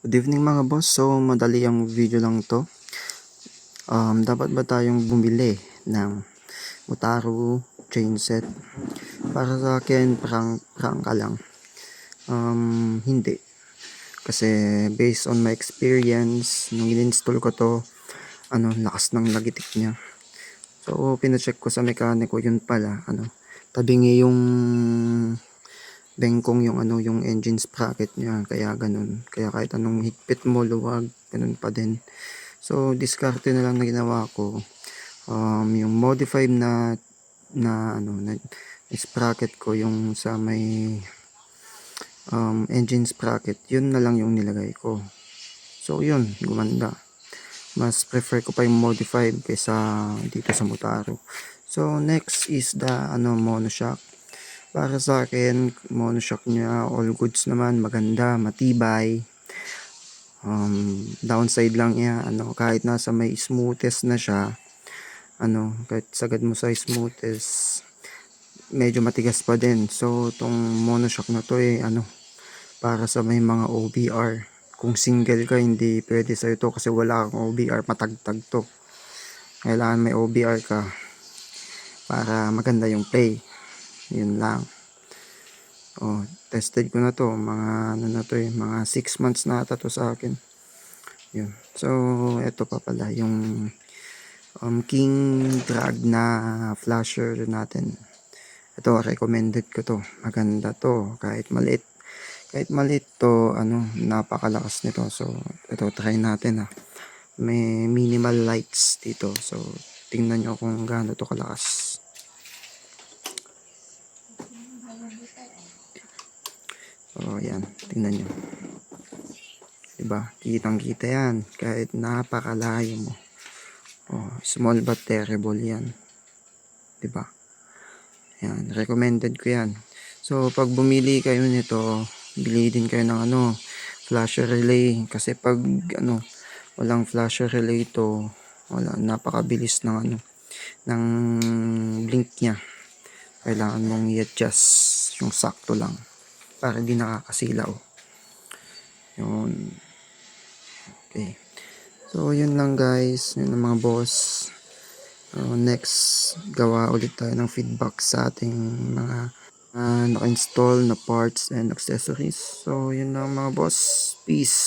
Good evening mga boss. So, madali ang video lang to. Um, dapat ba tayong bumili ng Mutaru chain set? Para sa akin, prank, prangka lang. Um, hindi. Kasi based on my experience, nung in-install ko to, ano, lakas ng lagitik niya. So, pinacheck ko sa mekaniko, yun pala, ano, tabingi yung bengkong yung ano yung engine sprocket niya. Kaya ganun. Kaya kahit anong higpit mo luwag ganun pa din. So diskarte na lang na ginawa ko. Um, yung modified na na ano na sprocket ko yung sa may um, engine sprocket yun na lang yung nilagay ko. So yun gumanda. Mas prefer ko pa yung modified kaysa dito sa Motaro. So next is the ano monoshock para sa akin, monoshock niya, all goods naman, maganda, matibay. Um, downside lang niya, ano, kahit nasa may smoothest na siya, ano, kahit sagad mo sa smoothest, medyo matigas pa din. So, tong monoshock na to eh, ano, para sa may mga OBR. Kung single ka, hindi pwede sa ito kasi wala kang OBR, matagtag to. Kailangan may OBR ka para maganda yung play yun lang. Oh tested ko na to. Mga ano na to eh mga 6 months na ata to sa akin. Yun. So eto pa pala yung um, king drag na flasher natin. Ito recommended ko to. Maganda to. Kahit maliit kahit maliit to ano napakalakas nito. So ito try natin ah. May minimal lights dito. So tingnan nyo kung gaano to kalakas Oh, yan. Tingnan nyo. Diba? Kitang-kita yan. Kahit napakalayo mo. Oh, small but terrible yan. Diba? Yan. Recommended ko yan. So, pag bumili kayo nito, bili din kayo ng ano, flasher relay. Kasi pag, ano, walang flasher relay to, wala, napakabilis ng ano, ng blink niya. Kailangan mong i-adjust yung sakto lang para hindi nakakasilaw. Yun. Okay. So, yun lang guys. Yun ang mga boss. Uh, next, gawa ulit tayo ng feedback sa ating mga uh, naka-install na parts and accessories. So, yun lang mga boss. Peace.